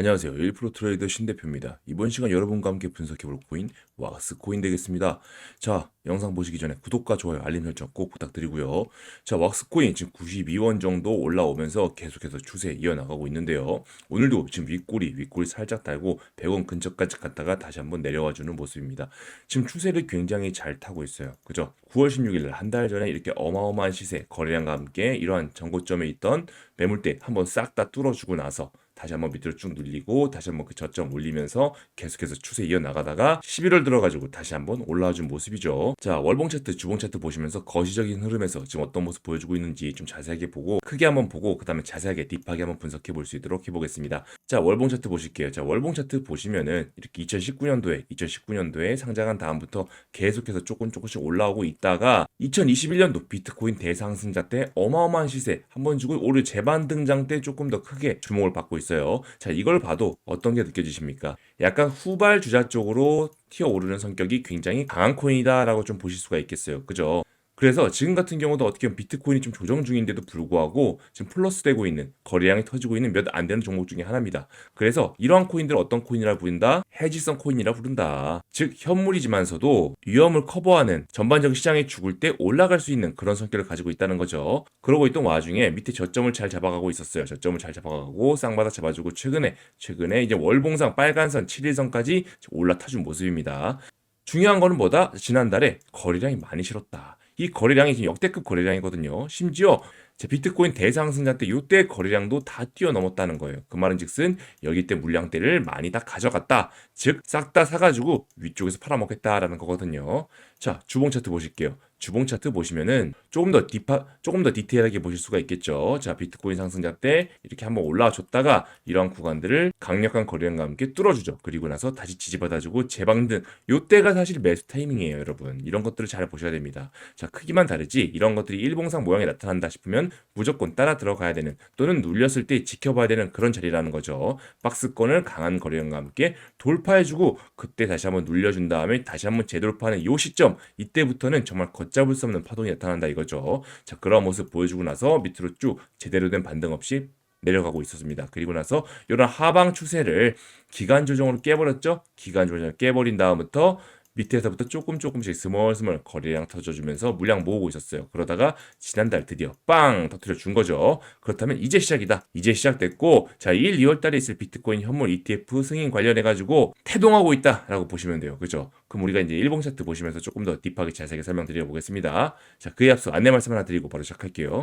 안녕하세요. 1프로 트레이더 신 대표입니다. 이번 시간 여러분과 함께 분석해볼 코인 왁스 코인 되겠습니다. 자, 영상 보시기 전에 구독과 좋아요, 알림 설정 꼭 부탁드리고요. 자, 왁스 코인 지금 92원 정도 올라오면서 계속해서 추세 이어나가고 있는데요. 오늘도 지금 윗꼬리, 윗꼬리 살짝 달고 100원 근처까지 갔다가 다시 한번 내려와주는 모습입니다. 지금 추세를 굉장히 잘 타고 있어요. 그죠? 9월 16일 한 달 전에 이렇게 어마어마한 시세, 거래량과 함께 이러한 정고점에 있던 매물대 한번 싹 다 뚫어주고 나서 다시 한번 밑으로 쭉 눌리고 다시 한번 그 저점 올리면서 계속해서 추세 이어나가다가 11월 들어가지고 다시 한번 올라와준 모습이죠. 자 월봉 차트, 주봉 차트 보시면서 거시적인 흐름에서 지금 어떤 모습 보여주고 있는지 좀 자세하게 보고 크게 한번 보고 그 다음에 자세하게 딥하게 한번 분석해 볼 수 있도록 해보겠습니다. 자 월봉 차트 보실게요. 자 월봉 차트 보시면은 이렇게 2019년도에 2019년도에 상장한 다음부터 계속해서 조금 조금씩 올라오고 있다가 2021년도 비트코인 대상승자 때 어마어마한 시세 한번 주고 올해 재반등장 때 조금 더 크게 주목을 받고 있어 요. 자, 이걸 봐도 어떤 게 느껴지십니까? 약간 후발 주자 쪽으로 튀어오르는 성격이 굉장히 강한 코인이다라고 좀 보실 수가 있겠어요. 그죠? 그래서 지금 같은 경우도 어떻게 보면 비트코인이 좀 조정 중인데도 불구하고 지금 플러스 되고 있는 거래량이 터지고 있는 몇 안 되는 종목 중에 하나입니다. 그래서 이러한 코인들을 어떤 코인이라 부른다? 해지성 코인이라 부른다. 즉 현물이지만서도 위험을 커버하는 전반적인 시장에 죽을 때 올라갈 수 있는 그런 성격을 가지고 있다는 거죠. 그러고 있던 와중에 밑에 저점을 잘 잡아가고 있었어요. 저점을 잘 잡아가고 쌍바닥 잡아주고 최근에 최근에 이제 월봉상 빨간선 7일선까지 올라타준 모습입니다. 중요한 거는 뭐다? 지난달에 거래량이 많이 실었다. 이 거래량이 지금 역대급 거래량이거든요. 심지어 제 비트코인 대상승자 때 이때 거래량도 다 뛰어넘었다는 거예요. 그 말은 즉슨 여기 때 물량대를 많이 다 가져갔다. 즉 싹 다 사가지고 위쪽에서 팔아먹겠다라는 거거든요. 자 주봉 차트 보실게요. 주봉 차트 보시면은 조금 더 딥하, 조금 더 디테일하게 보실 수가 있겠죠. 자, 비트코인 상승자 때 이렇게 한번 올라와 줬다가 이러한 구간들을 강력한 거래량과 함께 뚫어주죠. 그리고 나서 다시 지지받아주고 재방등. 요때가 사실 매수 타이밍이에요, 여러분. 이런 것들을 잘 보셔야 됩니다. 자, 크기만 다르지 이런 것들이 일봉상 모양이 나타난다 싶으면 무조건 따라 들어가야 되는 또는 눌렸을 때 지켜봐야 되는 그런 자리라는 거죠. 박스권을 강한 거래량과 함께 돌파해주고 그때 다시 한번 눌려준 다음에 다시 한번 재돌파하는 요 시점 이때부터는 정말 걷잡을 수 없는 파동이 나타난다 이거죠. 자 그런 모습 보여주고 나서 밑으로 쭉 제대로 된 반등 없이 내려가고 있었습니다. 그리고 나서 이런 하방 추세를 기간 조정으로 깨버렸죠. 기간 조정을 깨버린 다음부터 밑에서부터 조금 조금씩 스멀스멀 거래량 터져주면서 물량 모으고 있었어요. 그러다가 지난달 드디어 빵 터트려 준 거죠. 그렇다면 이제 시작이다. 이제 시작됐고 자 1, 2월 달에 있을 비트코인 현물 ETF 승인 관련해 가지고 태동하고 있다라고 보시면 돼요. 그죠? 그럼 우리가 이제 일봉 차트 보시면서 조금 더 딥하게 자세하게 설명드려 보겠습니다. 자 그에 앞서 안내 말씀 하나 드리고 바로 시작할게요.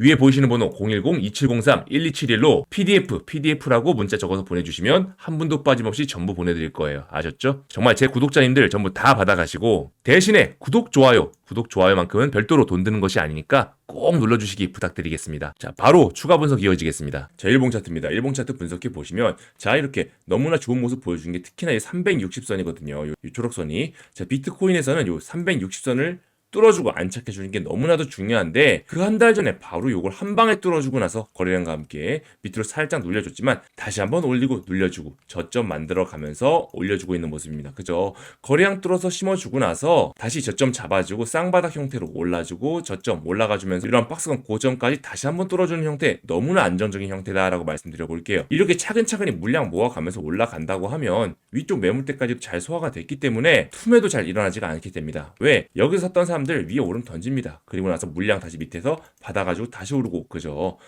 위에 보이시는 번호 010-2703-1271로 PDF, PDF라고 문자 적어서 보내주시면 한 분도 빠짐없이 전부 보내드릴 거예요. 아셨죠? 정말 제 구독자님들 전부 다 받아가시고 대신에 구독, 좋아요, 구독, 좋아요만큼은 별도로 돈 드는 것이 아니니까 꼭 눌러주시기 부탁드리겠습니다. 자, 바로 추가 분석 이어지겠습니다. 자, 일봉 차트입니다. 일봉 차트 분석해 보시면 자, 이렇게 너무나 좋은 모습 보여준 게 특히나 이 360선이거든요. 요, 요 초록선이. 자, 비트코인에서는 요 360선을 뚫어주고 안착해 주는 게 너무나도 중요한데 그 한 달 전에 바로 요걸 한 방에 뚫어주고 나서 거래량과 함께 밑으로 살짝 눌려줬지만 다시 한번 올리고 눌려주고 저점 만들어 가면서 올려주고 있는 모습입니다. 그죠? 거래량 뚫어서 심어주고 나서 다시 저점 잡아주고 쌍바닥 형태로 올라주고 저점 올라가주면서 이런 박스권 고점까지 다시 한번 뚫어주는 형태 너무나 안정적인 형태다라고 말씀드려 볼게요. 이렇게 차근차근히 물량 모아가면서 올라간다고 하면 위쪽 매물대까지도 잘 소화가 됐기 때문에 투매도 잘 일어나지가 않게 됩니다. 왜? 여기서 샀던 사람들 위에 오름 던집니다. 그리고 나서 물량 다시 밑에서 받아가지고 다시 오르고 그죠?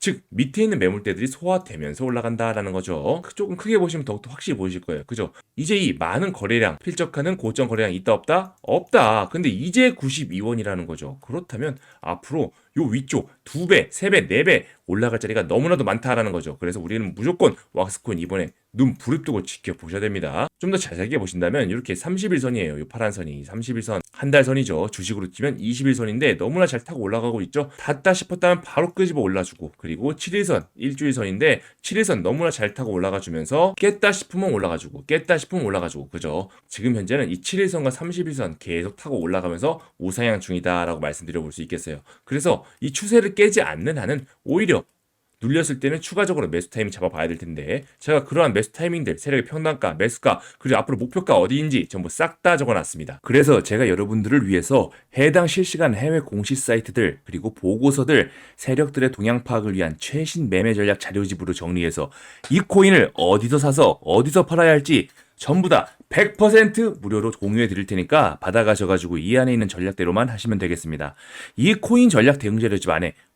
즉 밑에 있는 매물대들이 소화되면서 올라간다라는 거죠. 조금 크게 보시면 더욱더 확실히 보이실 거예요. 그죠? 이제 이 많은 거래량, 필적하는 고점 거래량 있다 없다? 없다. 근데 이제 92원이라는 거죠. 그렇다면 앞으로 요 위쪽 두 배, 세 배, 네배 올라갈 자리가 너무나도 많다라는 거죠. 그래서 우리는 무조건 왁스코인 이번에 눈 부릅뜨고 지켜보셔야 됩니다. 좀 더 자세하게 보신다면 이렇게 30일선이에요. 이 파란 선이 30일선 한 달 선이죠. 주식으로 치면 20일 선인데 너무나 잘 타고 올라가고 있죠. 닿다 싶었다면 바로 끄집어 올라주고 그리고 7일 선 일주일 선인데 7일 선 너무나 잘 타고 올라가 주면서 깼다 싶으면 올라가 주고 깼다 싶으면 올라가 주고 그죠. 지금 현재는 이 7일 선과 30일 선 계속 타고 올라가면서 우상향 중이다라고 말씀드려 볼 수 있겠어요. 그래서 이 추세를 깨지 않는 한은 오히려 눌렸을 때는 추가적으로 매수 타이밍 잡아봐야 될 텐데 제가 그러한 매수 타이밍들 세력의 평단가, 매수가 그리고 앞으로 목표가 어디인지 전부 싹 다 적어놨습니다. 그래서 제가 여러분들을 위해서 해당 실시간 해외 공시 사이트들 그리고 보고서들 세력들의 동향 파악을 위한 최신 매매 전략 자료집으로 정리해서 이 코인을 어디서 사서 어디서 팔아야 할지 전부 다 100% 무료로 공유해 드릴 테니까 받아가셔가지고 이 안에 있는 전략대로만 하시면 되겠습니다. 이 코인 전략 대응 자료집 안에